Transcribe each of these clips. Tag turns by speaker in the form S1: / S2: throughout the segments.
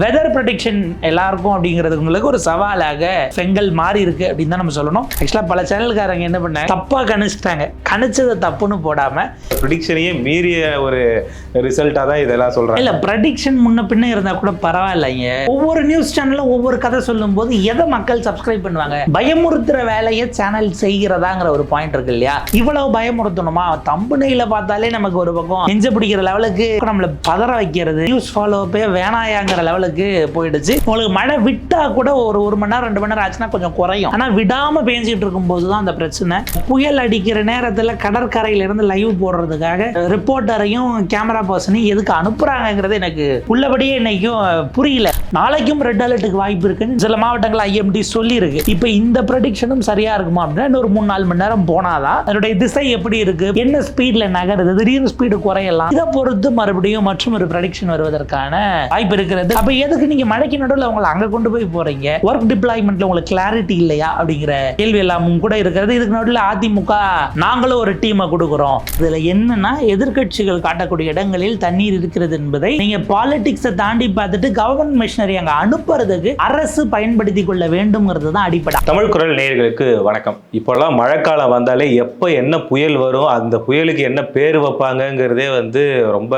S1: Weather prediction எல்லாருக்கும் அப்படிங்கிறதுங்களுக்கு ஒரு சவாலாக செங்கல் மாறி இருக்கு அப்படின்னு தான் நம்ம சொல்லணும். ஆக்சுவலாக பல சேனல்காரங்க என்ன பண்ணாங்க? தப்பாக கணிச்சிட்டாங்க. கணிச்சதை தப்புன்னு போடாம
S2: ப்ரிடிக்ஷனையே மீறிய ஒரு ரிசல்ட்டாக தான் இதெல்லாம் சொல்கிறாங்க
S1: இல்ல ப்ரடிக்ஷன் முன்ன பின்ன இருந்தா கூட பரவாயில்லைங்க. ஒவ்வொரு நியூஸ் சேனலும் ஒவ்வொரு கதை சொல்லும்போது எதை மக்கள் சப்ஸ்கிரைப் பண்ணுவாங்க? பயமுறுத்துற வேலையை சேனல் செய்கிறதாங்கிற ஒரு பாயிண்ட் இருக்கு இல்லையா? இவ்வளவு பயமுறுத்தணுமா? தம்புனையில பார்த்தாலே நமக்கு ஒரு பக்கம் நெஞ்ச பிடிக்கிற லெவலுக்கு நம்மள பதற வைக்கிறது. நியூஸ் ஃபாலோ பே வேணாயாங்கிற நாளுக்கு போயிடுச்சு. உங்களுக்கு மழை விட்டா கூட ஒரு ஒரு மணி நேரம் ரெண்டு மணி நேரம் ஆச்சுன்னா கொஞ்சம் குறையும். ஆனா விடாம பேஞ்சிட்டு இருக்கும்போது தான் அந்த பிரச்சனை. புயல் அடிக்கிற நேரத்துல கடற்கரையில இருந்து லைவ் போடுறதுக்காக ரிப்போர்ட்டரையும் கேமரா பர்சனையும் எதுக்கு அனுப்புறாங்கங்கிறது எனக்கு உள்ளபடியே இன்னைக்கும் புரியல. நாளைக்கும் ரெட் அலர்ட்டுக்கு வாய்ப்பு இருக்குன்னு சில மாவட்டங்கள் ஐஎம்டி சொல்லியிருக்கு. இப்போ இந்த ப்ரெடிக்ஷனும் சரியா இருக்குமா அப்படின்னா இன்னொரு மூணு நாலு மணி நேரம் போனாதான் அதனுடைய திசை எப்படி இருக்கு? என்ன ஸ்பீட்ல நகருது? திடீர்னு ஸ்பீடு குறையலாம்? இதை பொறுத்து மறுபடியும் மற்றும் ஒரு ப்ரெடிக்ஷன் வருவதற்கான வாய்ப்பு இருக்கிறது. அப்ப எதுக்கு நீங்க மழைக்கு நடுவில் உங்களை அங்க கொண்டு போய் போறீங்க? ஒர்க் டிப்ளாய்மெண்ட்ல உங்களுக்கு கிளாரிட்டி இல்லையா அப்படிங்கிற கேள்வி எல்லாமும் கூட இருக்கிறது. இதுக்கு நடுவில் அதிமுக நாங்களும் ஒரு டீமை கொடுக்குறோம். இதுல என்னன்னா எதிர்க்கட்சிகள் காட்டக்கூடிய இடங்களில் தண்ணீர் இருக்கிறது என்பதை நீங்க பாலிடிக்ஸை தாண்டி பார்த்துட்டு கவர்மெண்ட் மிஷினரி அங்க அனுப்புறதுக்கு அரசு பயன்படுத்தி கொள்ள வேண்டும்ங்கிறது தான் அடிப்படை.
S2: தமிழ் குரல் நேயர்களுக்கு வணக்கம். இப்போல்லாம் மழைக்காலம் வந்தாலே எப்போ என்ன புயல் வரும் அந்த புயலுக்கு என்ன பேர் வைப்பாங்கங்கிறதே வந்து ரொம்ப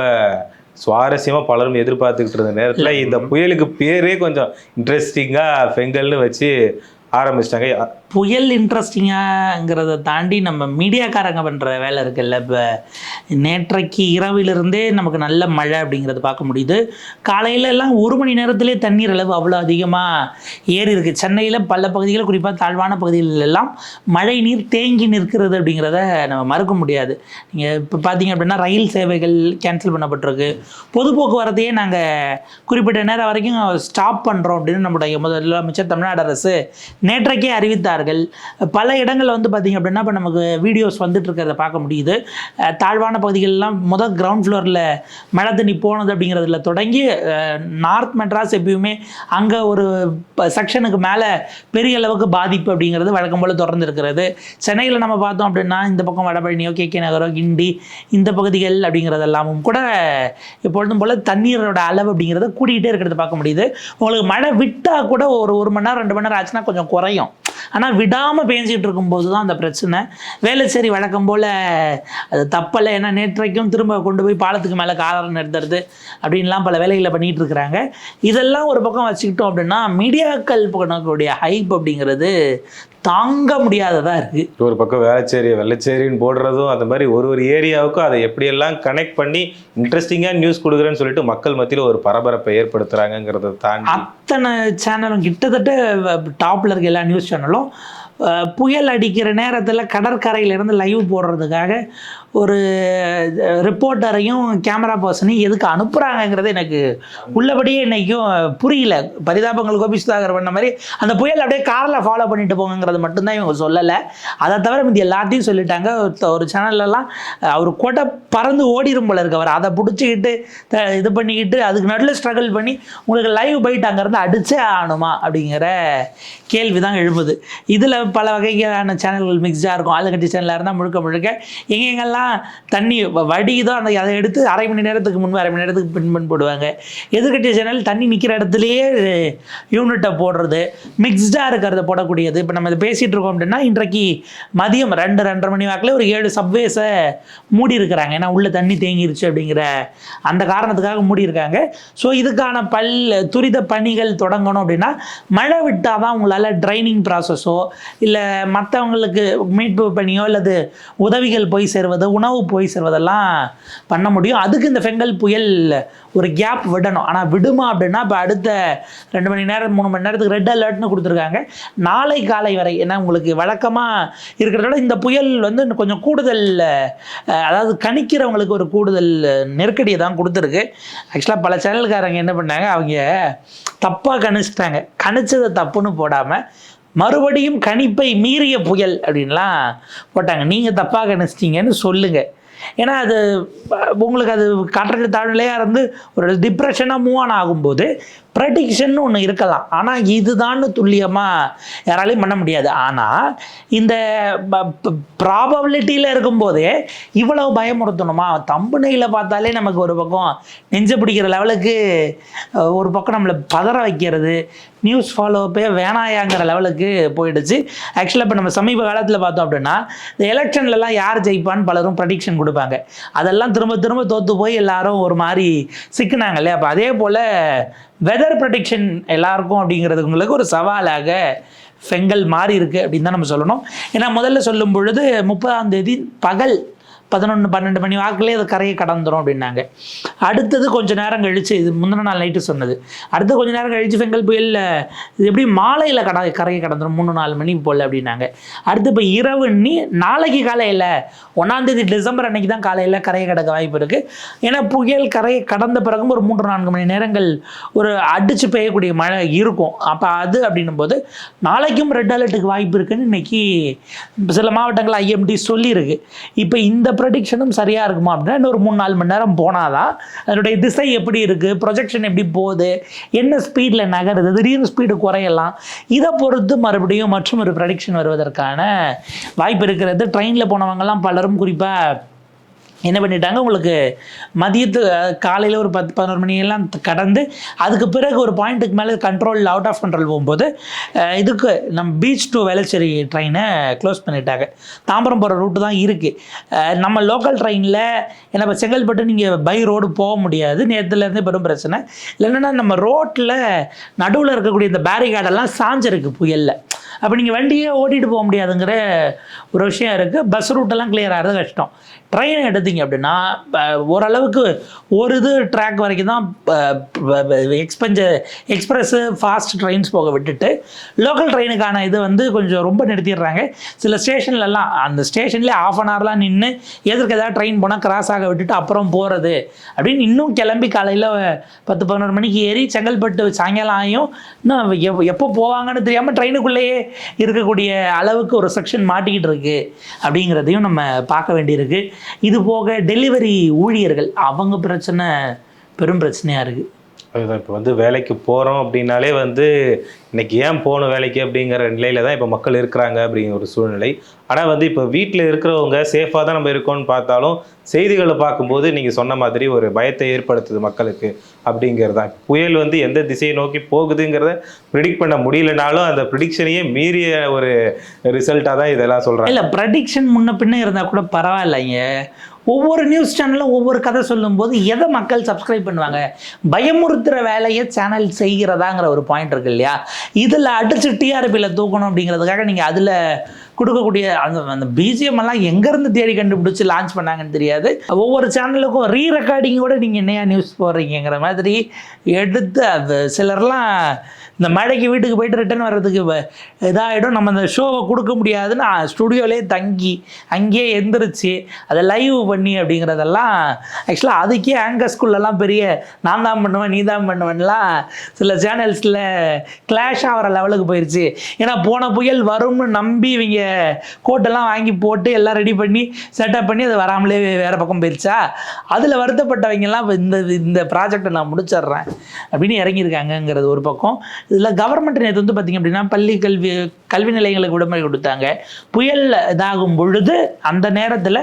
S2: சுவாரஸ்யமாக பலரும் எதிர்பார்த்துக்கிட்டு இருந்த நேரத்தில் இந்த புயலுக்கு பேரே கொஞ்சம் இன்ட்ரெஸ்டிங்காக ஃபெங்கல்னு வச்சு ஆரம்பிச்சிட்டாங்க.
S1: புயல் இன்ட்ரெஸ்டிங்காங்கிறத தாண்டி நம்ம மீடியாக்காரங்க பண்ணுற வேலை இருக்குல்ல. இப்போ நேற்றைக்கு இரவிலிருந்தே நமக்கு நல்ல மழை அப்படிங்கிறது பார்க்க முடியுது. காலையில எல்லாம் ஒரு மணி நேரத்திலே தண்ணீர் அளவு அவ்வளோ அதிகமாக ஏறி இருக்குது சென்னையில் பல பகுதிகளில் குறிப்பாக தாழ்வான பகுதிகளிலெல்லாம் மழை நீர் தேங்கி நிற்கிறது அப்படிங்கிறத நம்ம மறுக்க முடியாது. நீங்கள் இப்போ பார்த்தீங்க அப்படின்னா ரயில் சேவைகள் கேன்சல் பண்ணப்பட்டிருக்கு. பொது போக்குவரத்தையே நாங்கள் குறிப்பிட்ட நேரம் வரைக்கும் ஸ்டாப் பண்ணுறோம் அப்படின்னு நம்முடைய முதலமைச்சர் தமிழ்நாடு அரசு நேற்றைக்கே அறிவித்தார்கள். பல இடங்களில் வந்து பார்த்திங்க அப்படின்னா இப்போ நமக்கு வீடியோஸ் வந்துட்டு இருக்கிறத பார்க்க முடியுது. தாழ்வான பகுதிகளெலாம் முதல் கிரவுண்ட் ஃப்ளோரில் மழை தண்ணி போனது அப்படிங்கிறதுல தொடங்கி நார்த் மெட்ராஸ் எப்பயுமே அங்கே ஒரு செக்ஷனுக்கு மேலே பெரிய அளவுக்கு பாதிப்பு அப்படிங்கிறது வழக்கம் போல் தொடர்ந்து இருக்கிறது சென்னையில் நம்ம பார்த்தோம் அப்படின்னா இந்த பக்கம் வடபழனியோ கே கே நகரோ கிண்டி இந்த பகுதிகள் அப்படிங்கிறதெல்லாமும் கூட எப்பொழுதும் போல் தண்ணீரோட அளவு அப்படிங்கிறத கூட்டிகிட்டே இருக்கிறத பார்க்க முடியுது. உங்களுக்கு மழை விட்டால் கூட ஒரு ஒரு மணி நேரம் ரெண்டு மணி நேரம் ஆச்சுன்னா கொஞ்சம் குறையும். ஆனால் விடாமல் பேஞ்சிகிட்டு இருக்கும்போது தான் அந்த பிரச்சனை. வேலை சரி வழக்கம் போல் அது தப்பலை ஏன்னா நேற்றைக்கும் திரும்ப கொண்டு போய் பாலத்துக்கு மேலே காலரம் நிறுத்துறது அப்படின்லாம் பல வேலைகளை பண்ணிகிட்டு இருக்கிறாங்க. இதெல்லாம் ஒரு பக்கம் வச்சுக்கிட்டோம் அப்படின்னா மீடியாக்கள் பண்ணக்கூடிய ஹைப் அப்படிங்கிறது தாங்க முடியாததாக இருக்குது
S2: ஒரு பக்கம் வேளச்சேரி வெள்ளச்சேரின்னு போடுறதும் அந்த மாதிரி ஒரு ஒரு ஏரியாவுக்கும் அதை எப்படியெல்லாம் கனெக்ட் பண்ணி இன்ட்ரெஸ்டிங்காக நியூஸ் கொடுக்குறேன்னு சொல்லிட்டு மக்கள் மத்தியில் ஒரு பரபரப்பை ஏற்படுத்துறாங்கங்கிறத தாண்டி
S1: அத்தனை சேனலும் கிட்டத்தட்ட டாப்பில் இருக்க எல்லா நியூஸ் சேனலும் புயல் அடிக்கிற நேரத்தில் கடற்கரையிலேருந்து லைவ் போடுறதுக்காக ஒரு ரிப்போர்ட்டரையும் கேமரா பர்சனையும் எதுக்கு அனுப்புகிறாங்கங்கிறது எனக்கு உள்ளபடியே இன்றைக்கும் புரியல. பரிதாபங்கள் கோபி சுதாகர் பண்ண மாதிரி அந்த புயல் அப்படியே காரில் ஃபாலோ பண்ணிட்டு போங்கிறது மட்டும்தான் இவங்க சொல்லலை. அதை தவிர மீதி எல்லாத்தையும் சொல்லிட்டாங்க. ஒரு சேனல்லலாம் அவர் கொடை பறந்து ஓடிரும் போல இருக்கு. அவர் அதை பிடிச்சிக்கிட்டு த- இது பண்ணிக்கிட்டு அதுக்கு நடுவில் ஸ்ட்ரகிள் பண்ணி உங்களுக்கு லைவ் பைட் அங்கேருந்து அடித்தே ஆகணுமா அப்படிங்கிற கேள்வி தான் எழுப்புது இதில் பல வகையான சேனல்கள் மிக்ஸாக இருக்கும். ஆளுங்கட்சி சேனலாக இருந்தால் முழுக்க முழுக்க எங்கெங்கெல்லாம் தண்ணி வடி வடியுதோ அந்த அதை எடுத்து அரை மணி நேரத்துக்கு முன்பு அரை மணி நேரத்துக்கு பின்பன் போடுவாங்க. எதிர்கட்சி சேனல் தண்ணி நிற்கிற இடத்துலையே யூனிட்டை போடுறது மிக்ஸ்டாக இருக்கிறத போடக்கூடியது. இப்போ நம்ம இதை பேசிகிட்டு இருக்கோம் அப்படின்னா இன்றைக்கு மதியம் ரெண்டு ரெண்டரை மணி வாக்கில் ஒரு ஏழு சப்வேஸை மூடி இருக்கிறாங்க. ஏன்னா உள்ள தண்ணி தேங்கிருச்சு அப்படிங்கிற அந்த காரணத்துக்காக மூடி இருக்காங்க. ஸோ இதுக்கான பல் துரித பணிகள் தொடங்கணும் அப்படின்னா மழை விட்டால் தான் உங்களால் ட்ரைனிங் ப்ராசஸோ இல்லை மற்றவங்களுக்கு மீட்பு பணியோ அல்லது உதவிகள் போய் சேருவதோ உணவு போய் சேர்வதெல்லாம் பண்ண முடியும். அதுக்கு இந்த ஃபெங்கல் புயல் ஒரு கேப் விடணும். ஆனால் விடுமா அப்படின்னா இப்போ அடுத்த ரெண்டு மணி நேரம் மூணு மணி நேரத்துக்கு ரெட் அலர்ட்னு கொடுத்துருக்காங்க. நாளை காலை வரை ஏன்னா உங்களுக்கு வழக்கமாக இருக்கிறதோட இந்த புயல் வந்து இன்னும் கொஞ்சம் கூடுதல் அதாவது கணிக்கிறவங்களுக்கு ஒரு கூடுதல் நெருக்கடியை தான் கொடுத்துருக்கு. ஆக்சுவலாக பல சேனல்காரங்க என்ன பண்ணாங்க? அவங்க தப்பாக கணிச்சிட்டாங்க. கணிச்சதை தப்புன்னு போடாமல் மறுபடியும் கணிப்பை மீறிய புயல் அப்படின்லாம் போட்டாங்க. நீங்கள் தப்பாக நினச்சிட்டீங்கன்னு சொல்லுங்கள் ஏன்னா அது உங்களுக்கு அது காற்றழுத்த தாழ்நிலையாக இருந்து ஒரு டிப்ரெஷனாக மூவ் ஆன் ஆகும்போது ப்ரெடிக்ஷன் ஒன்று இருக்கலாம். ஆனால் இதுதான்னு துல்லியமாக யாராலையும் பண்ண முடியாது. ஆனால் இந்த ப்ராபபிலிட்டியில் இருக்கும்போதே இவ்வளவு பயமுறுத்தணுமா? தம்புனையில் பார்த்தாலே நமக்கு ஒரு பக்கம் நெஞ்சு பிடிக்கிற லெவலுக்கு ஒரு பக்கம் நம்மளை பதற வைக்கிறது நியூஸ் ஃபாலோப்பே வேணாயாங்கிற லெவலுக்கு போயிடுச்சு. ஆக்சுவலாக இப்போ நம்ம சமீப காலத்தில் பார்த்தோம் அப்படின்னா இந்த எலெக்ஷன்லலாம் யார் ஜெயிப்பான்னு பலரும் ப்ரடிக்ஷன் கொடுப்பாங்க. அதெல்லாம் திரும்ப திரும்ப தோற்று போய் எல்லாரும் ஒரு மாதிரி சிக்கினாங்க இல்லையா? அப்போ அதே போல் வெதர் ப்ரொடிக்ஷன் எல்லாருக்கும் அப்படிங்கிறது உங்களுக்கு ஒரு சவாலாக செங்கல் மாறி இருக்குது அப்படின்னு தான் நம்ம சொல்லணும். ஏன்னா முதல்ல சொல்லும் பொழுது முப்பதாம் தேதி பகல் பதினொன்று பன்னெண்டு மணி வாக்குலேயே அது கரையை கடந்துடும் அப்படின்னாங்க. அடுத்தது கொஞ்ச நேரம் கழிச்சு இது முந்தின நாள் நைட்டு சொன்னது. அடுத்து கொஞ்ச நேரம் கழித்து செங்கல் புயலில் இது எப்படி மாலையில் கட கரையை கடந்துடும் மூணு நாலு மணி போல் அப்படின்னாங்க. அடுத்து இப்போ இரவு நீ நாளைக்கு காலையில் ஒன்றாந்தேதி டிசம்பர் அன்னைக்கு தான் காலையில் கரையை கடக்க வாய்ப்பு இருக்குது ஏன்னா புயல் கரையை கடந்த பிறகும் ஒரு மூன்று நான்கு மணி நேரங்கள் ஒரு அடித்து பெய்யக்கூடிய மழை இருக்கும். அப்போ அது அப்படின்னும் போது நாளைக்கும் ரெட் அலர்ட்டுக்கு வாய்ப்பு இருக்குன்னு இன்னைக்கு சில மாவட்டங்கள் ஐஎம்டி சொல்லியிருக்கு. இப்போ இந்த ப்ரொடிக்ஷனும் சரியாக இருக்குமா அப்படின்னா இன்னொரு மூணு நாலு மணி நேரம் போனாதான் அதனுடைய திசை எப்படி இருக்குது ப்ரொஜெக்ஷன் எப்படி போகுது என்ன ஸ்பீடில் நகருது திடீர்னு ஸ்பீடு குறையலாம் இதை பொறுத்து மறுபடியும் மற்றும் ஒரு ப்ரடிக்ஷன் வருவதற்கான வாய்ப்பு இருக்கிறது. ட்ரெயினில் போனவங்கலாம் பலரும் குறிப்பாக என்ன பண்ணிட்டாங்க? உங்களுக்கு மதியத்து காலையில் ஒரு பத்து பதினோரு மணியெல்லாம் கடந்து அதுக்கு பிறகு ஒரு பாயிண்ட்டுக்கு மேலே கண்ட்ரோல் அவுட் ஆஃப் கண்ட்ரோல் போகும்போது இதுக்கு நம்ம பீச் டு வேளச்சேரி ட்ரெயினை க்ளோஸ் பண்ணிட்டாங்க. தாம்பரம் போகிற ரூட்டு தான் இருக்குது நம்ம லோக்கல் ட்ரெயினில் ஏன்னா இப்போ செங்கல்பட்டு நீங்கள் பை ரோடு போக முடியாது. நேற்றுலேருந்து பெரும் பிரச்சனை. இல்லைன்னா நம்ம ரோட்டில் நடுவில் இருக்கக்கூடிய இந்த பேரிகார்டெல்லாம் சாஞ்சிருக்கு புயலில். அப்போ நீங்கள் வண்டியே ஓட்டிகிட்டு போக முடியாதுங்கிற ஒரு விஷயம் இருக்குது பஸ் ரூட்டெல்லாம் கிளியர் ஆகிறது கஷ்டம். ட்ரெயின் எடுத்தீங்க அப்படின்னா ஓரளவுக்கு ஒரு இது ட்ராக் வரைக்கும் தான் எக்ஸ்பெஞ்ச எக்ஸ்பிரஸ்ஸு ஃபாஸ்ட் ட்ரெயின்ஸ் போக விட்டுட்டு லோக்கல் ட்ரெயினுக்கான இது வந்து கொஞ்சம் ரொம்ப நிறுத்திடுறாங்க. சில ஸ்டேஷன்லலாம் அந்த ஸ்டேஷன்லேயே ஆஃப் அன் ஹவர்லாம் நின்று எதற்கு ஏதாவது ட்ரெயின் போனால் கிராஸ் ஆக விட்டுட்டு அப்புறம் போகிறது அப்படின்னு இன்னும் கிளம்பி காலையில் பத்து பதினோரு மணிக்கு ஏறி செங்கல்பட்டு சாயங்காலம் ஆகியும் இன்னும் எப் எப்போ போவாங்கன்னு தெரியாமல் ட்ரெயினுக்குள்ளேயே இருக்கக்கூடிய அளவுக்கு ஒரு செக்ஷன் மாட்டிக்கிட்டு இருக்குது அப்படிங்கிறதையும் நம்ம பார்க்க வேண்டியிருக்கு. இது போக டெலிவரி ஊழியர்கள் அவங்க பிரச்சனை பெரும் பிரச்சனையாக இருக்குது
S2: இப்போ வந்து வேலைக்கு போகிறோம் அப்படின்னாலே வந்து இன்றைக்கி ஏன் போகணும் வேலைக்கு அப்படிங்கிற நிலையில தான் இப்போ மக்கள் இருக்கிறாங்க அப்படிங்கிற ஒரு சூழ்நிலை. ஆனால் வந்து இப்போ வீட்டில் இருக்கிறவங்க சேஃபாக தான் நம்ம இருக்கோம்னு பார்த்தாலும் செய்திகளை பார்க்கும்போது நீங்கள் சொன்ன மாதிரி ஒரு பயத்தை ஏற்படுத்துது மக்களுக்கு அப்படிங்கிறது தான் புயல் வந்து எந்த திசையை நோக்கி போகுதுங்கிறத ப்ரிடிக்ட் பண்ண முடியலனாலும் அந்த ப்ரிடிக்ஷனையே மீறிய ஒரு ரிசல்ட்டாக தான் இதெல்லாம் சொல்கிறாங்க
S1: இல்லை ப்ரடிக்ஷன் முன்ன பின்ன இருந்தால் கூட பரவாயில்லைங்க. ஒவ்வொரு நியூஸ் சேனலும் ஒவ்வொரு கதை சொல்லும்போது எதை மக்கள் சப்ஸ்கிரைப் பண்ணுவாங்க? பயமுறுத்துகிற வேலையை சேனல் செய்கிறதாங்கிற ஒரு பாயிண்ட் இருக்கு இல்லையா? இதில் அடிச்சு டிஆர்பியில் தூக்கணும் அப்படிங்கிறதுக்காக நீங்கள் அதில் கொடுக்கக்கூடிய அந்த அந்த பிஜிஎம் எல்லாம் எங்கேருந்து தேடி கண்டுபிடிச்சி லான்ச் பண்ணாங்கன்னு தெரியாது. ஒவ்வொரு சேனலுக்கும் ரீ ரெக்கார்டிங்கோட நீங்கள் என்னையா நியூஸ் போடுறீங்கிற மாதிரி எடுத்து அது சிலர்லாம் இந்த மழைக்கு வீட்டுக்கு போயிட்டு ரிட்டர்ன் வர்றதுக்கு இதாகிடும் நம்ம அந்த ஷோவை கொடுக்க முடியாதுன்னு ஸ்டுடியோலே தங்கி அங்கேயே எந்திரிச்சு அதை லைவ் பண்ணி அப்படிங்கிறதெல்லாம் ஆக்சுவலாக அதுக்கே ஆங்கர் ஸ்கூல்லலாம் பெரிய நான் தான் பண்ணுவேன் நீ தான் பண்ணுவேன்லாம் சில சேனல்ஸில் கிளாஷ் ஆகிற லெவலுக்கு போயிடுச்சு ஏன்னா போன புயல் வரும்னு நம்பி இவங்க கோட்டெல்லாம் வாங்கி போட்டு எல்லாம் ரெடி பண்ணி செட்டப் பண்ணி அது வராமலே வேறு பக்கம் போயிடுச்சா அதில் வருத்தப்பட்டவங்கெல்லாம் இந்த இந்த ப்ராஜெக்டை நான் முடிச்சிடுறேன் அப்படின்னு இறங்கியிருக்காங்கங்கிறது ஒரு பக்கம். இதில் கவர்மெண்ட் நேற்று வந்து பார்த்திங்க அப்படின்னா பள்ளி கல்வி கல்வி நிலையங்களுக்கு விடுமுறை கொடுத்தாங்க. புயல் இதாகும் பொழுது அந்த நேரத்தில்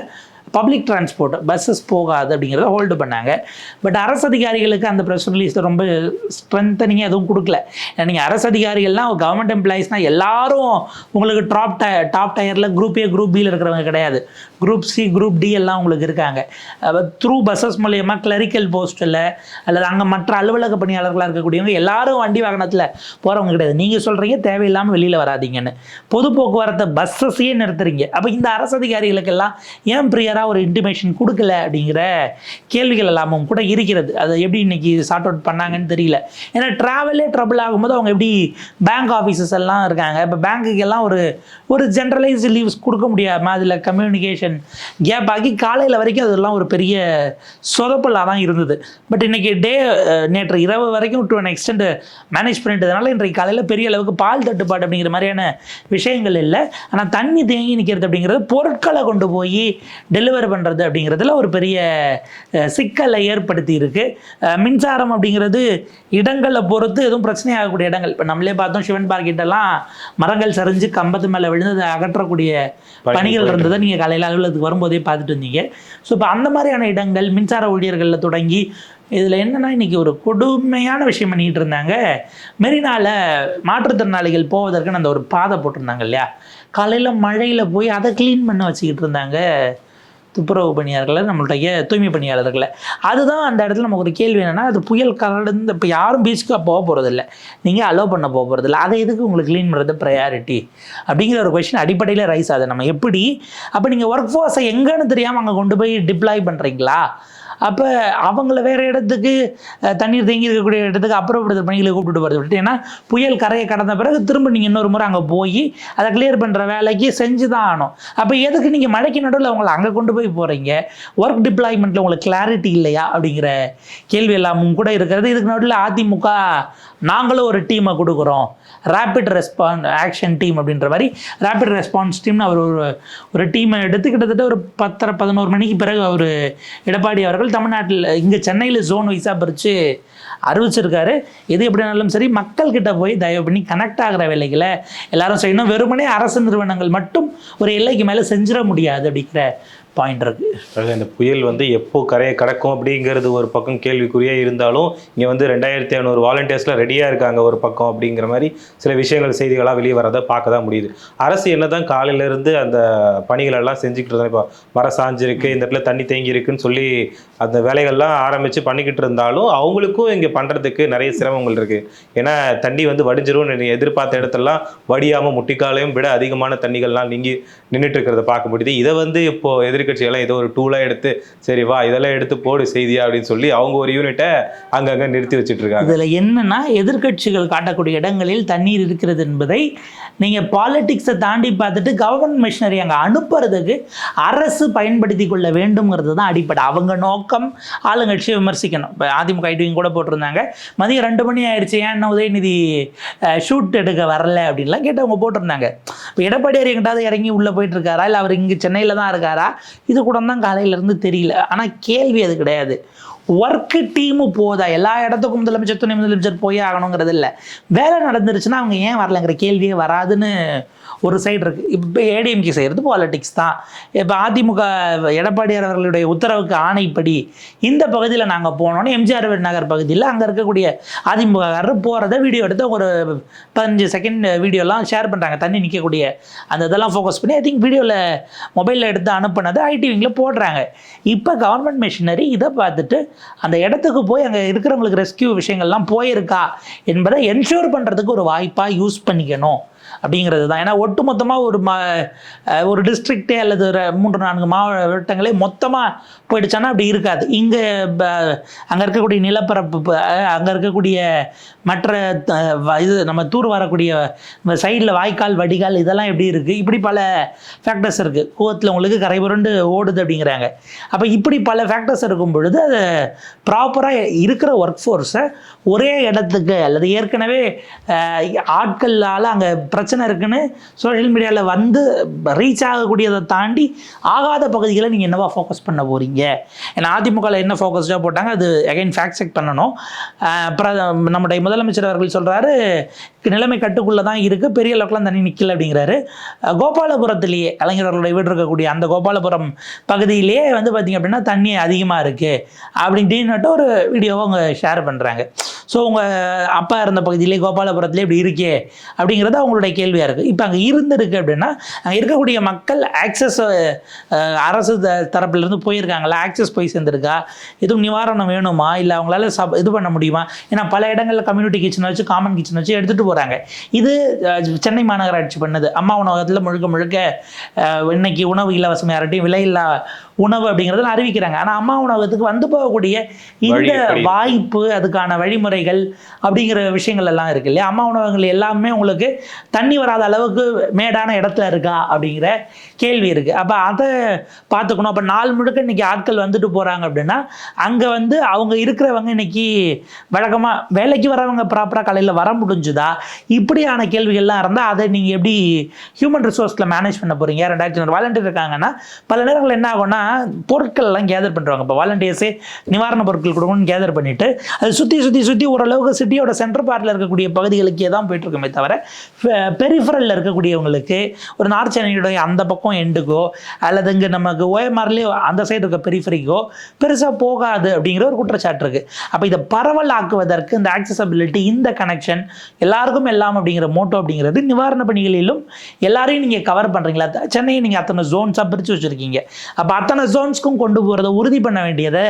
S1: பப்ளிக் டிரான்ஸ்போர்ட் பஸ்ஸஸ் போகாது அப்படிங்கிறத ஹோல்டு பண்ணாங்க. பட் அரசு அதிகாரிகளுக்கு அந்த ப்ரெஸ் ரிலீஸ் ரொம்ப ஸ்ட்ரென்த்தனிங்காக எதுவும் கொடுக்கல. நீங்கள் அரசு அதிகாரிகள்லாம் கவர்மெண்ட் எம்ப்ளாயிஸ்னால் எல்லாரும் உங்களுக்கு டாப் டய டாப் டயரில் குரூப் ஏ குரூப் பியில் இருக்கிறவங்க கிடையாது. குரூப் சி குரூப் டி எல்லாம் உங்களுக்கு இருக்காங்க. த்ரூ பஸ்ஸஸ் மூலயமா கிளரிக்கல் போஸ்ட்டில் அல்லது அங்கே மற்ற அலுவலக பணியாளர்களாக இருக்கக்கூடியவங்க எல்லாரும் வண்டி வாகனத்தில் போகிறவங்க கிடையாது. நீங்கள் சொல்கிறீங்க தேவையில்லாமல் வெளியில் வராதீங்கன்னு. பொது போக்குவரத்து பஸ்ஸஸையே நிறுத்துறீங்க. அப்போ இந்த அரசு அதிகாரிகளுக்கெல்லாம் ஏன் ப்ரியராக ஒரு இன்டிமேஷன் கொடுக்கல அப்படிங்கிற கேள்விகள் எல்லாமும் கூட இருக்கிறது. அதை எப்படி இன்னைக்கு சார்ட் அவுட் பண்ணாங்கன்னு தெரியல. ஏன்னா ட்ராவலே ட்ரபிள் ஆகும்போது அவங்க எப்படி பேங்க் ஆஃபீஸஸ் எல்லாம் இருக்காங்க. இப்போ பேங்க்குக்கெல்லாம் ஒரு ஒரு ஜென்ரலைஸ்டு லீவ்ஸ் கொடுக்க முடியாமல் அதில் கம்யூனிகேஷன் கேப் ஆகி காலையில் வரைக்கும் அதெல்லாம் ஒரு பெரிய சொதப்பலாக தான் இருந்தது. பட் இன்னைக்கு டே நேற்று இரவு வரைக்கும் டு அன் எக்ஸ்டெண்ட் மேனேஜ் பண்ணிட்டதுனால இன்றைக்கு காலையில் பெரிய அளவுக்கு பால் தட்டுப்பாடு அப்படிங்கிற மாதிரியான விஷயங்கள் இல்லை. ஆனால் தண்ணி தேங்கி நிற்கிறது அப்படிங்கிறது பொருட்களை கொண்டு போய் டெலிவரி பண்ணுறது அப்படிங்கிறதுல ஒரு பெரிய சிக்கலை ஏற்படுத்தி இருக்கு. மின்சாரம் அப்படிங்கிறது இடங்களை பொறுத்து எதுவும் பிரச்சனை ஆகக்கூடிய இடங்கள். இப்போ நம்மளே பார்த்தோம் சிவன் பார்க்கிட்டெல்லாம் மரங்கள் சரிஞ்சு கம்பத்து மேலே விழுந்து அதை அகற்றக்கூடிய பணிகள் இருந்ததை நீங்கள் காலையில் அலுவலகத்துக்கு வரும்போதே பார்த்துட்டு இருந்தீங்க ஸோ இப்போ அந்த மாதிரியான இடங்கள் மின்சார ஊழியர்களில் தொடங்கி இதில் என்னன்னா இன்னைக்கு ஒரு கொடுமையான விஷயம் பண்ணிக்கிட்டு இருந்தாங்க. மெரினால மாற்றுத்திறனாளிகள் போவதற்குன்னு அந்த ஒரு பாதை போட்டிருந்தாங்க இல்லையா? காலையில் மழையில் போய் அதை க்ளீன் பண்ண வச்சுக்கிட்டு இருந்தாங்க. துப்புரவு பணியாளர்களை நம்மளுடைய தூய்மை பணியாளர்களை அதுதான் அந்த இடத்துல நமக்கு ஒரு கேள்வி என்னென்னா அது புயல் கலந்து இப்போ யாரும் பீச்சுக்கு போக போகிறதில்ல நீங்கள் அலோவ் பண்ண போக போகிறதில்ல அதை எதுக்கு உங்களுக்கு க்ளீன் பண்ணுறது ப்ரையாரிட்டி அப்படிங்கிற ஒரு கொஷின் அடிப்படையில் ரைஸ் ஆகுது. நம்ம எப்படி அப்போ நீங்கள் ஒர்க் ஃபோர்ஸை எங்கேன்னு தெரியாமல் அங்கே கொண்டு போய் டிப்ளாய் பண்ணுறீங்களா அப்போ அவங்கள வேறு இடத்துக்கு தண்ணீர் தேங்கி இருக்கக்கூடிய இடத்துக்கு அப்புறப்படுத்த பணிகளை கூப்பிட்டு போகிறது ஏன்னா புயல் கரையை கடந்த பிறகு திரும்ப நீங்கள் இன்னொரு முறை அங்கே போய் அதை கிளியர் பண்ணுற வேலைக்கு செஞ்சு தான் ஆகணும். அப்போ எதுக்கு நீங்கள் மழைக்கு நடுவில் அவங்கள அங்கே கொண்டு போய் போகிறீங்க ஒர்க் டிப்ளாய்மெண்ட்டில் உங்களுக்கு கிளாரிட்டி இல்லையா? அப்படிங்கிற கேள்வி எல்லாமும் கூட இருக்கிறது. இதுக்கு நடுவில் அதிமுக நாங்களும் ஒரு டீமை கொடுக்குறோம். ரேபிட் ரெஸ்பான்ஸ் ஆக்ஷன் டீம் அப்படின்ற மாதிரி ரேபிட் ரெஸ்பான்ஸ் டீம்னு அவர் ஒரு ஒரு டீமை எடுத்து கிட்டத்தட்ட ஒரு பத்தரை பதினோரு மணிக்கு பிறகு அவர் எடப்பாடி அவர்கள் தமிழ்நாட்டில் இங்கே சென்னையில் ஜோன் வைஸாக பிரித்து அறிவிச்சிருக்காரு. எது எப்படினாலும் சரி மக்கள்கிட்ட போய் தயவு பண்ணி கனெக்ட் ஆகிற வேலைகளை எல்லாரும் செய்யணும். வெறுமனே அரசு நிறுவனங்கள் மட்டும் ஒரு எல்லைக்கு மேலே செஞ்சிட முடியாது அப்படிங்கிற பாயிண்ட் இருக்குது
S2: அதாவது இந்த புயல் வந்து எப்போ கரையை கடக்கும் அப்படிங்கிறது ஒரு பக்கம் கேள்விக்குறியே இருந்தாலும் இங்கே வந்து ரெண்டாயிரத்தி ஐநூறு வாலண்டியர்ஸ்லாம் ரெடியாக இருக்காங்க ஒரு பக்கம் அப்படிங்கிற மாதிரி சில விஷயங்கள் செய்திகளாக வெளியே வரதை பார்க்க தான் முடியுது. அரசு என்ன தான் காலையிலேருந்து அந்த பணிகளெல்லாம் செஞ்சுக்கிட்டு இருந்தாங்க இப்போ மரம் சாஞ்சிருக்கு இந்த இடத்துல தண்ணி தேங்கி இருக்குன்னு சொல்லி அந்த வேலைகள்லாம் ஆரம்பித்து பண்ணிக்கிட்டு இருந்தாலும் அவங்களுக்கும் இங்கே பண்ணுறதுக்கு நிறைய சிரமங்கள் இருக்குது ஏன்னா தண்ணி வந்து வடிஞ்சிரும் எதிர்பார்த்த இடத்தெல்லாம் வடியாமல் முட்டிக்காலையும் விட அதிகமான தண்ணிகள்லாம் நீங்கி நின்றுட்டு இருக்கிறத பார்க்க முடியுது. இதை வந்து இப்போது எதிர் எதிர்கட்சிகள்லாம் ஏதோ ஒரு டூலாக எடுத்து சரி வா இதெல்லாம் எடுத்து போடு செய்தியா? அப்படின்னு சொல்லி அவங்க ஒரு யூனிட்டை அங்கங்கே நிறுத்தி வச்சுட்டு இருக்காங்க.
S1: இதில் என்னன்னா எதிர்க்கட்சிகள் காட்டக்கூடிய இடங்களில் தண்ணீர் இருக்கிறது என்பதை நீங்கள் பாலிட்டிக்ஸை தாண்டி பார்த்துட்டு கவர்மெண்ட் மிஷினரி அங்கே அனுப்புறதுக்கு அரசு பயன்படுத்தி கொள்ள வேண்டும்ங்கிறது தான் அடிப்படை. அவங்க நோக்கம் ஆளுங்கட்சியை விமர்சிக்கணும். இப்போ அதிமுக ஐடியும் கூட போட்டிருந்தாங்க. மதியம் ரெண்டு மணி ஆயிடுச்சு. ஏன் இன்னும் உதயநிதி ஷூட் எடுக்க வரல அப்படின்லாம் கேட்டு அவங்க போட்டிருந்தாங்க. இப்போ எடப்பாடியார் எங்கிட்டாவது இறங்கி உள்ளே போயிட்டுருக்காரா? இல்லை அவர் இங்கே சென்னையில் தான் இருக்காரா? இது கூட தான் காலையிலேருந்து தெரியல. ஆனால் கேள்வி அது கிடையாது. ஒர்க்கு டீமு போதா? எல்லா இடத்துக்கும் முதலமைச்சர் துணை முதலமைச்சர் போய் ஆகணுங்கிறது இல்லை. வேலை நடந்துருச்சுன்னா அவங்க ஏன் வரலங்கிற கேள்வியே வராதுன்னு ஒரு சைடு இருக்குது இப்போ ஏடிஎம்கே செய்கிறது பாலிட்டிக்ஸ் தான். இப்போ அதிமுக எடப்பாடியார் அவர்களுடைய உத்தரவுக்கு ஆணைப்படி இந்த பகுதியில் நாங்கள் போனோன்னே எம்ஜிஆர் நகர் பகுதியில் அங்கே இருக்கக்கூடிய அதிமுககாரர் போகிறத வீடியோ எடுத்து ஒரு பதினஞ்சு செகண்ட் வீடியோலாம் ஷேர் பண்ணுறாங்க தண்ணி நிற்கக்கூடிய அந்த இதெல்லாம் ஃபோக்கஸ் பண்ணி ஐ திங்க் வீடியோவில் மொபைலில் எடுத்து அனுப்புனதை ஐடிவிங்கில் போடுறாங்க. இப்போ கவர்மெண்ட் மிஷினரி இதை பார்த்துட்டு அந்த இடத்துக்கு போய் அங்கே இருக்கிறவங்களுக்கு ரெஸ்கியூ விஷயங்கள்லாம் போயிருக்கா என்பதை என்ஷூர் பண்ணுறதுக்கு ஒரு வாய்ப்பாக யூஸ் பண்ணிக்கணும். அப்படிங்கிறது தான். ஏன்னா ஒட்டுமொத்தமாக ஒரு ம ஒரு டிஸ்ட்ரிக்டே அல்லது ஒரு மூன்று நான்கு மாவட்டங்களே மொத்தமாக போயிடுச்சானா அப்படி இருக்காது. இங்கே அங்கே இருக்கக்கூடிய நிலப்பரப்பு அங்கே இருக்கக்கூடிய மற்ற இது நம்ம தூர் வரக்கூடிய சைடில் வாய்க்கால் வடிகால் இதெல்லாம் எப்படி இருக்குது இப்படி பல ஃபேக்டர்ஸ் இருக்குது கூவத்தில் உங்களுக்கு கரை புரண்டு ஓடுது அப்படிங்கிறாங்க. அப்போ இப்படி பல ஃபேக்டர்ஸ் இருக்கும் பொழுது அதை ப்ராப்பராக இருக்கிற ஒர்க் ஃபோர்ஸை ஒரே இடத்துக்கு அல்லது ஏற்கனவே ஆட்களால் அங்கே பிரச்சனை இருக்குன்னு சோஷியல் மீடியாவில் வந்து ரீச் ஆகக்கூடியதை தாண்டி ஆகாத பகுதிகளை நீங்கள் என்னவா ஃபோக்கஸ் பண்ண போகிறீங்க ஏன்னா அதிமுகவில் என்ன ஃபோக்கஸ்டாக போட்டாங்க? அது அகைன் ஃபேக்ட் செக் பண்ணணும். அப்புறம் நம்முடைய முதலமைச்சர் அவர்கள் சொல்கிறாரு நிலைமை கட்டுக்குள்ளே தான் இருக்குது பெரிய அளவுக்குலாம் தண்ணி நிற்கல அப்படிங்கிறாரு. கோபாலபுரத்துலேயே கோபாலபுரத்திலேயே வீடு இருக்கக்கூடிய அந்த கோபாலபுரம் பகுதியிலேயே வந்து பார்த்திங்க அப்படின்னா தண்ணி அதிகமாக இருக்குது அப்படின்ட்டு ஒரு வீடியோவை அவங்க ஷேர் பண்ணுறாங்க ஸோ உங்கள் அப்பா இருந்த பகுதியிலே கோபாலபுரத்திலே இப்படி இருக்கே அப்படிங்கிறது அவங்களுடைய கேள்வியாக இருக்குது இப்போ அங்கே இருந்திருக்கு அப்படின்னா அங்கே இருக்கக்கூடிய மக்கள் ஆக்சஸ் அரசு த- தரப்பிலிருந்து போயிருக்காங்களா ஆக்சஸ் போய் சேர்ந்துருக்கா? எதுவும் நிவாரணம் வேணுமா? இல்லை அவங்களால சப் இது பண்ண முடியுமா? ஏன்னா பல இடங்களில் கம்யூனிட்டி கிச்சன் வச்சு காமன் கிச்சன் வச்சு எடுத்துகிட்டு போகிறாங்க இது சென்னை மாநகராட்சி பண்ணது. அம்மா உணவகத்தில் முழுக்க முழுக்க இன்னைக்கு உணவு இலவசம் யார்ட்டையும் விலையில்லா உணவு அப்படிங்கிறத அறிவிக்கிறாங்க. ஆனால் அம்மா உணவகத்துக்கு வந்து போகக்கூடிய இந்த? வாய்ப்பு அதுக்கான வழிமுறைகள் அப்படிங்கிற விஷயங்கள் எல்லாம் இருக்கு இல்லையா? அம்மா உணவகங்கள் எல்லாமே உங்களுக்கு தண்ணி வராத அளவுக்கு மேடான இடத்துல இருக்கா அப்படிங்கிற கேள்வி இருக்குது அப்போ அதை பார்த்துக்கணும். அப்போ நாள் முழுக்க இன்னைக்கு ஆட்கள் வந்துட்டு போகிறாங்க அப்படின்னா அங்கே வந்து அவங்க இருக்கிறவங்க இன்றைக்கி வழக்கமாக வேலைக்கு வரவங்க ப்ராப்பராக காலையில் வர முடிஞ்சுதா? இப்படியான கேள்விகள்லாம் இருந்தால் அதை நீங்கள் எப்படி ஹியூமன் ரிசோர்ஸில் மேனேஜ் பண்ண போகிறீங்க ரெண்டாயிரத்தி ஐநூறு வாலண்டியர் இருக்காங்கன்னா பல நேரங்கள் என்ன ஆகும்னா பொருட்கள்லாம் கேதர் பண்ணுறாங்க இப்போ வாலண்டியர்ஸே நிவாரண பொருட்கள் கொடுக்கணும்னு கேதர் பண்ணிட்டு அது சுற்றி சுற்றி சுற்றி ஓரளவுக்கு சிட்டியோட சென்டர் பார்ட்டில் இருக்கக்கூடிய பகுதிகளுக்கே தான் போயிட்டுருக்குமே தவிர பெரிஃபரலில் இருக்கக்கூடியவங்களுக்கு ஒரு நார்த் சென்னையுடைய அந்த பக்கம் எண்டுக்கோ அல்லது இங்கே நமக்கு ஓஎம்ஆர்லேயே அந்த சைடு இருக்க பெரிஃபரிக்கோ பெருசாக போகாது அப்படிங்கிற ஒரு குற்றச்சாட்டு இருக்குது அப்போ இதை பரவலாக்குவதற்கு இந்த ஆக்சசபிலிட்டி இந்த கனெக்ஷன் எல்லாருக்கும் எல்லாம் அப்படிங்கிற மோட்டோ அப்படிங்கிறது நிவாரண பணிகளிலும் எல்லாரையும் நீங்கள் கவர் பண்ணுறீங்களா சென்னையை நீங்கள் அத்தனை ஜோன்ஸாக பிரித்து வச்சுருக்கீங்க. அப்போ அத்தனை ஜோன்ஸ்க்கும் கொண்டு போகிறத உறுதி பண்ண வேண்டியதை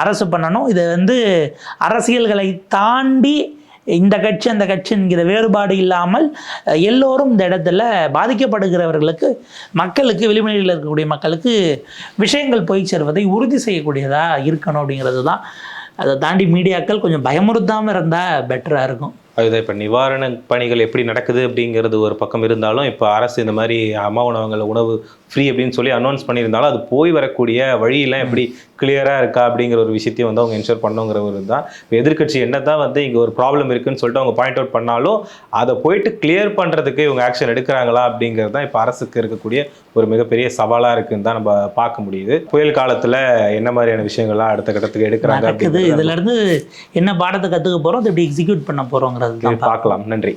S1: அரசு பண்ணணும். இது வந்து அரசியல்களை தாண்டி இந்த கட்சி அந்த கட்சிங்கிற வேறுபாடு இல்லாமல் எல்லோரும் இந்த இடத்துல பாதிக்கப்படுகிறவர்களுக்கு மக்களுக்கு வெளிமொழியில் இருக்கக்கூடிய மக்களுக்கு விஷயங்கள் போய் சேர்வதை உறுதி செய்யக்கூடியதாக இருக்கணும் அப்படிங்கிறது தான் அதை தாண்டி மீடியாக்கள் கொஞ்சம் பயமுறுத்தாமல் இருந்தால் பெட்டராக இருக்கும்.
S2: அதுதான் இப்போ நிவாரண பணிகள் எப்படி நடக்குது அப்படிங்கிறது ஒரு பக்கம் இருந்தாலும் இப்போ அரசு இந்த மாதிரி அம்மா உணவங்களை உணவு ஃப்ரீ அப்படின்னு சொல்லி அனௌன்ஸ் பண்ணியிருந்தாலும் அது போய் வரக்கூடிய வழியெல்லாம் எப்படி கிளியராக இருக்கா அப்படிங்கிற ஒரு விஷயத்தையும் வந்து அவங்க என்ஷூர் பண்ணுங்கிற ஒரு தான். இப்போ எதிர்க்கட்சி என்ன தான் வந்து இங்கே ஒரு ப்ராப்ளம் இருக்குன்னு சொல்லிட்டு அவங்க பாயிண்ட் அவுட் பண்ணாலும் அதை போயிட்டு கிளியர் பண்ணுறதுக்கு இவங்க ஆக்ஷன் எடுக்கிறாங்களா அப்படிங்கிறது தான் இப்போ அரசுக்கு இருக்கக்கூடிய ஒரு மிகப்பெரிய சவாலாக இருக்குன்னு தான் நம்ம பார்க்க முடியுது. புயல் காலத்தில் என்ன மாதிரியான விஷயங்கள்லாம் அடுத்த கட்டத்துக்கு எடுக்கிறாங்க
S1: நடக்குது.
S2: அப்படிங்கிறத
S1: இதுல இருந்து என்ன பாடத்தை கற்றுக்க போகிறோம் அதை எப்படி எக்ஸிக்யூட் பண்ண போகிறோங்கிறது
S2: பார்க்கலாம். நன்றி.